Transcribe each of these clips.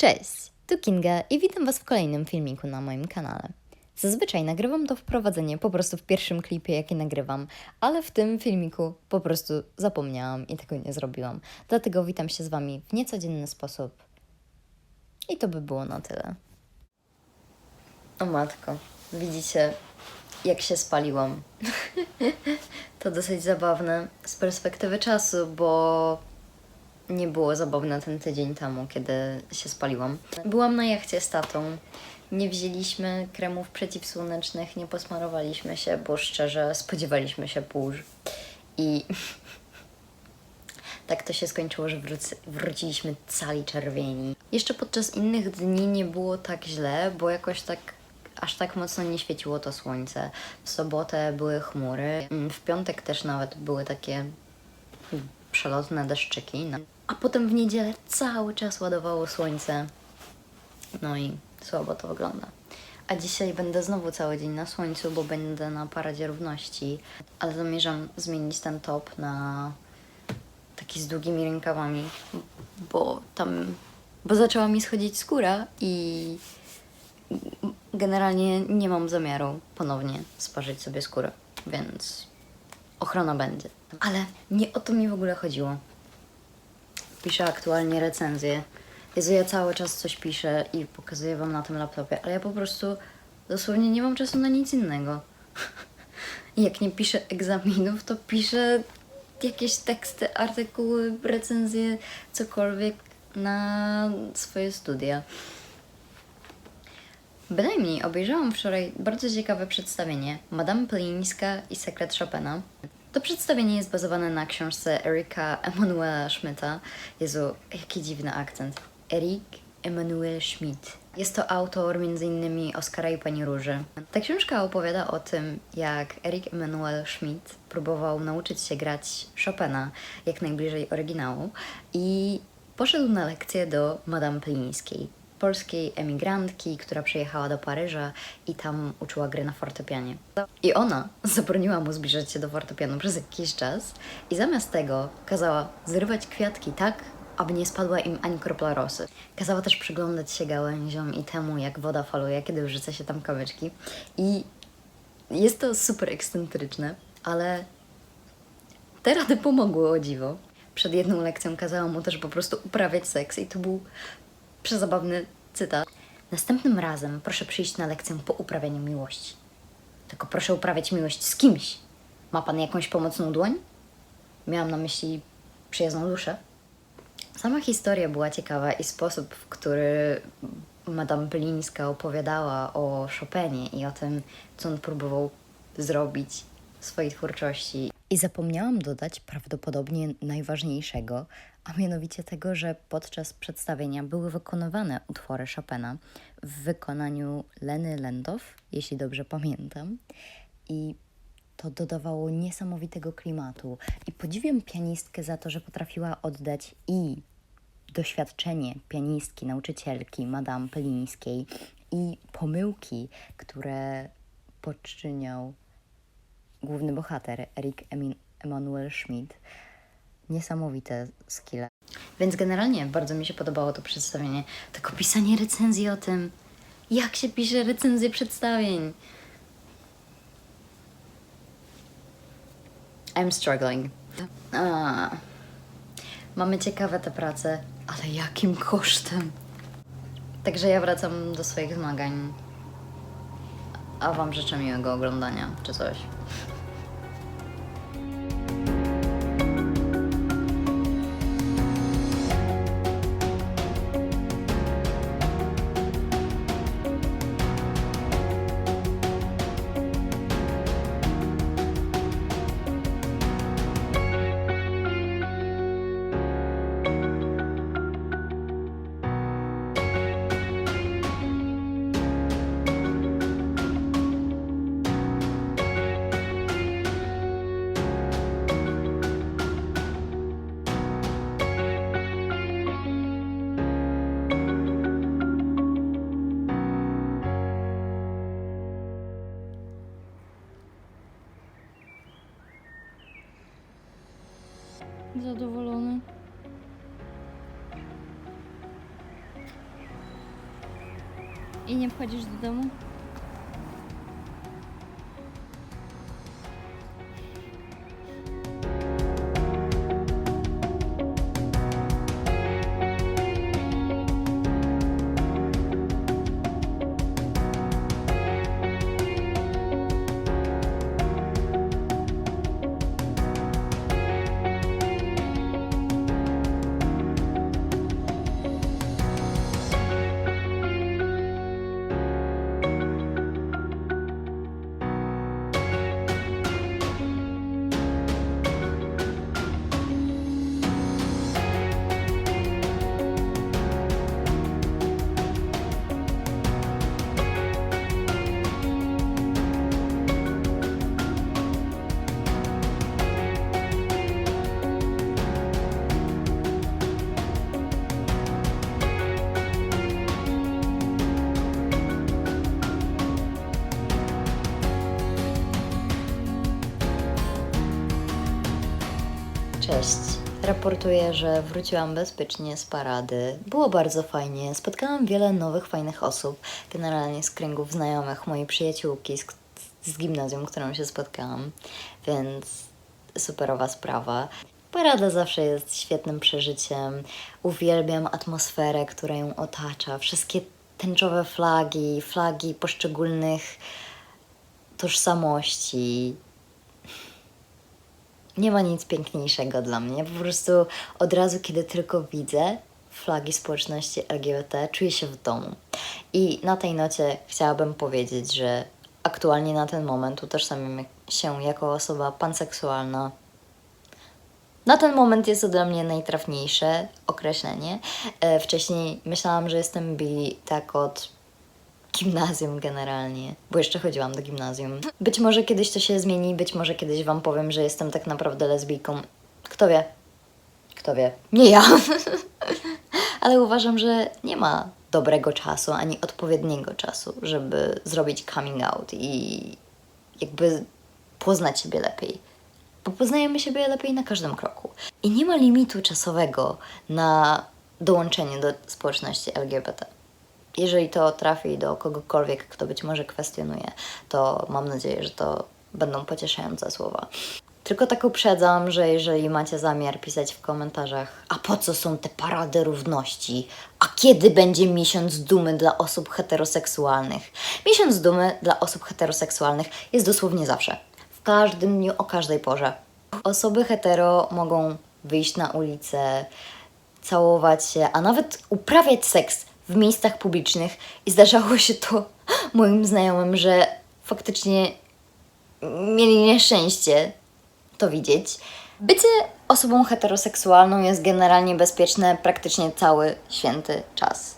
Cześć, tu Kinga i witam Was w kolejnym filmiku na moim kanale. Zazwyczaj nagrywam to wprowadzenie po prostu w pierwszym klipie, jaki nagrywam, ale w tym filmiku po prostu zapomniałam i tego nie zrobiłam. Dlatego witam się z Wami w niecodzienny sposób. I to by było na tyle. O matko, widzicie, jak się spaliłam. to dosyć zabawne z perspektywy czasu, bo nie było zabawne ten tydzień temu, kiedy się spaliłam. Byłam na jachcie z tatą. Nie wzięliśmy kremów przeciwsłonecznych, nie posmarowaliśmy się, bo szczerze spodziewaliśmy się burz. I tak to się skończyło, że wróci, wróciliśmy cali czerwieni. Jeszcze podczas innych dni nie było tak źle, bo jakoś tak aż tak mocno nie świeciło to słońce. W sobotę były chmury, w piątek też nawet były takie przelotne deszczyki. A potem w niedzielę cały czas ładowało słońce. No i słabo to wygląda. A dzisiaj będę znowu cały dzień na słońcu, bo będę na Paradzie Równości. Ale zamierzam zmienić ten top na taki z długimi rękawami, bo tam... Bo zaczęła mi schodzić skóra i generalnie nie mam zamiaru ponownie sparzyć sobie skórę, więc ochrona będzie. Ale nie o to mi w ogóle chodziło. Piszę aktualnie recenzję. Jezu, ja cały czas coś piszę i pokazuję wam na tym laptopie, ale ja po prostu dosłownie nie mam czasu na nic innego. Jak nie piszę egzaminów, to piszę jakieś teksty, artykuły, recenzje, cokolwiek na swoje studia. Bynajmniej obejrzałam wczoraj bardzo ciekawe przedstawienie Madame Plińska i Sekret Chopina. To przedstawienie jest bazowane na książce Erika Emanuela Schmidta. Jezu, jaki dziwny akcent. Erik Emanuel Schmidt. Jest to autor m.in. Oskara i Pani Róży. Ta książka opowiada o tym, jak Erik Emanuel Schmidt próbował nauczyć się grać Chopina jak najbliżej oryginału i poszedł na lekcję do Madame Plińskiej, polskiej emigrantki, która przyjechała do Paryża i tam uczyła gry na fortepianie. I ona zabroniła mu zbliżać się do fortepianu przez jakiś czas i zamiast tego kazała zrywać kwiatki tak, aby nie spadła im ani kropla rosy. Kazała też przyglądać się gałęziom i temu, jak woda faluje, kiedy wrzuca się tam kamyczki. I jest to super ekscentryczne, ale te rady pomogły o dziwo. Przed jedną lekcją kazała mu też po prostu uprawiać seks i to był przezabawny cytat. Następnym razem proszę przyjść na lekcję po uprawianiu miłości. Tylko proszę uprawiać miłość z kimś. Ma pan jakąś pomocną dłoń? Miałam na myśli przyjazną duszę. Sama historia była ciekawa i sposób, w który Madame Plińska opowiadała o Chopinie i o tym, co on próbował zrobić w swojej twórczości. I zapomniałam dodać prawdopodobnie najważniejszego, a mianowicie tego, że podczas przedstawienia były wykonywane utwory Chopina w wykonaniu Leny Lendow, jeśli dobrze pamiętam. I to dodawało niesamowitego klimatu. I podziwiam pianistkę za to, że potrafiła oddać i doświadczenie pianistki, nauczycielki, Madame Pelińskiej i pomyłki, które poczyniał główny bohater, Emin- Emanuel Schmidt. Niesamowite skille. Więc generalnie bardzo mi się podobało to przedstawienie. Tylko pisanie recenzji o tym, jak się pisze recenzję przedstawień. I'm struggling. A, mamy ciekawe te prace, ale jakim kosztem? Także ja wracam do swoich zmagań. A Wam życzę miłego oglądania, czy coś. zadowolony. I nie wchodzisz do domu? Cześć. Raportuję, że wróciłam bezpiecznie z parady. Było bardzo fajnie. Spotkałam wiele nowych, fajnych osób. Generalnie z kręgów znajomych mojej przyjaciółki z, z gimnazjum, którą się spotkałam. Więc superowa sprawa. Parada zawsze jest świetnym przeżyciem. Uwielbiam atmosferę, która ją otacza. Wszystkie tęczowe flagi, flagi poszczególnych tożsamości, nie ma nic piękniejszego dla mnie. Po prostu od razu, kiedy tylko widzę flagi społeczności LGBT, czuję się w domu. I na tej nocie chciałabym powiedzieć, że aktualnie na ten moment utożsamiam się jako osoba panseksualna. Na ten moment jest to dla mnie najtrafniejsze określenie. E, wcześniej myślałam, że jestem bi tak od gimnazjum generalnie, bo jeszcze chodziłam do gimnazjum. Być może kiedyś to się zmieni, być może kiedyś Wam powiem, że jestem tak naprawdę lesbijką. Kto wie? Kto wie? Nie ja. Ale uważam, że nie ma dobrego czasu ani odpowiedniego czasu, żeby zrobić coming out i jakby poznać siebie lepiej. Bo poznajemy siebie lepiej na każdym kroku. I nie ma limitu czasowego na dołączenie do społeczności LGBT jeżeli to trafi do kogokolwiek, kto być może kwestionuje, to mam nadzieję, że to będą pocieszające słowa. Tylko tak uprzedzam, że jeżeli macie zamiar pisać w komentarzach, a po co są te parady równości, a kiedy będzie miesiąc dumy dla osób heteroseksualnych? Miesiąc dumy dla osób heteroseksualnych jest dosłownie zawsze. W każdym dniu, o każdej porze. Osoby hetero mogą wyjść na ulicę, całować się, a nawet uprawiać seks w miejscach publicznych i zdarzało się to moim znajomym, że faktycznie mieli nieszczęście to widzieć. Bycie osobą heteroseksualną jest generalnie bezpieczne praktycznie cały święty czas.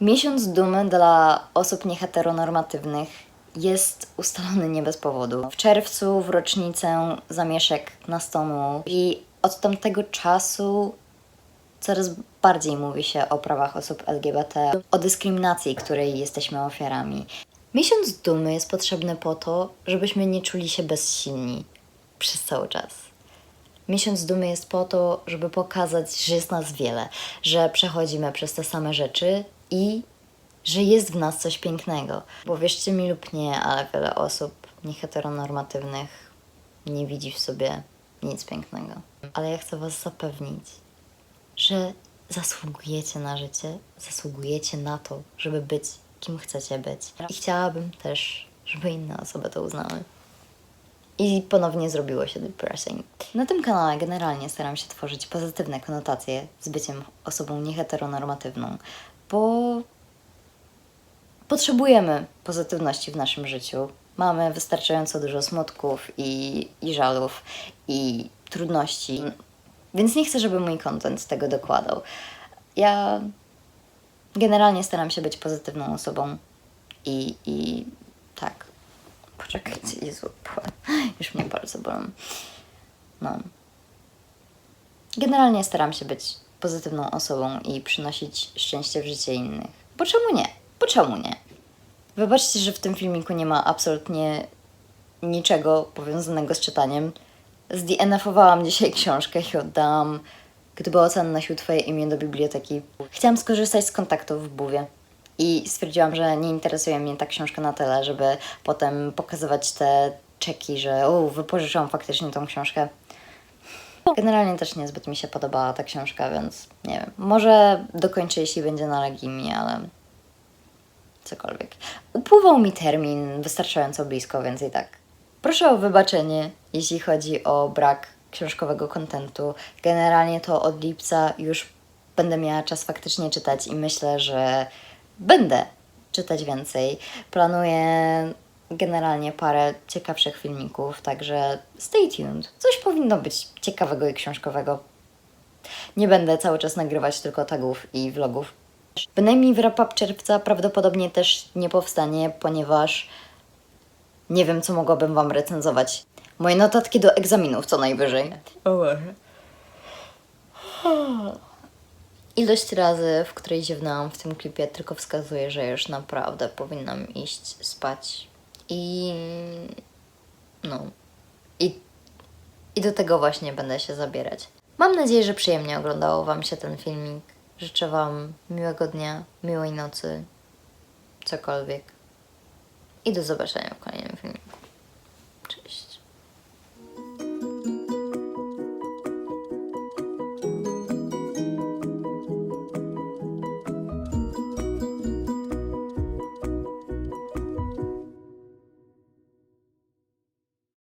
Miesiąc dumy dla osób nieheteronormatywnych jest ustalony nie bez powodu. W czerwcu, w rocznicę zamieszek na Stonewall i od tamtego czasu coraz bardziej mówi się o prawach osób LGBT, o dyskryminacji, której jesteśmy ofiarami. Miesiąc dumy jest potrzebny po to, żebyśmy nie czuli się bezsilni przez cały czas. Miesiąc dumy jest po to, żeby pokazać, że jest nas wiele, że przechodzimy przez te same rzeczy i że jest w nas coś pięknego. Bo wierzcie mi lub nie, ale wiele osób nieheteronormatywnych nie widzi w sobie nic pięknego. Ale ja chcę Was zapewnić, że zasługujecie na życie, zasługujecie na to, żeby być kim chcecie być. I chciałabym też, żeby inne osoby to uznały. I ponownie zrobiło się depressing. Na tym kanale generalnie staram się tworzyć pozytywne konotacje z byciem osobą nieheteronormatywną, bo potrzebujemy pozytywności w naszym życiu. Mamy wystarczająco dużo smutków i, i żalów i trudności, więc nie chcę, żeby mój content tego dokładał. Ja generalnie staram się być pozytywną osobą i, i tak. Poczekajcie, Jezu, już mnie bardzo bolą. No. Generalnie staram się być pozytywną osobą i przynosić szczęście w życie innych. Bo czemu nie? Bo czemu nie? Wybaczcie, że w tym filmiku nie ma absolutnie niczego powiązanego z czytaniem. ZdNF-owałam dzisiaj książkę i oddałam, gdyby ocean nosił Twoje imię do biblioteki. Chciałam skorzystać z kontaktów w Buwie. I stwierdziłam, że nie interesuje mnie ta książka na tyle, żeby potem pokazywać te czeki, że o, wypożyczyłam faktycznie tą książkę. Generalnie też niezbyt mi się podobała ta książka, więc nie wiem. Może dokończę, jeśli będzie na Legimie, ale cokolwiek. Upływał mi termin wystarczająco blisko, więc i tak. Proszę o wybaczenie, jeśli chodzi o brak książkowego kontentu. Generalnie to od lipca już będę miała czas faktycznie czytać i myślę, że będę czytać więcej. Planuję generalnie parę ciekawszych filmików, także stay tuned. Coś powinno być ciekawego i książkowego. Nie będę cały czas nagrywać tylko tagów i vlogów. Bynajmniej wrap-up czerwca prawdopodobnie też nie powstanie, ponieważ nie wiem, co mogłabym Wam recenzować. Moje notatki do egzaminów co najwyżej. O Boże. Ilość razy, w której ziewnęłam w tym klipie, tylko wskazuje, że już naprawdę powinnam iść spać. I. No. I, I do tego właśnie będę się zabierać. Mam nadzieję, że przyjemnie oglądało Wam się ten filmik. Życzę Wam miłego dnia, miłej nocy, cokolwiek. I do zobaczenia w kolejnym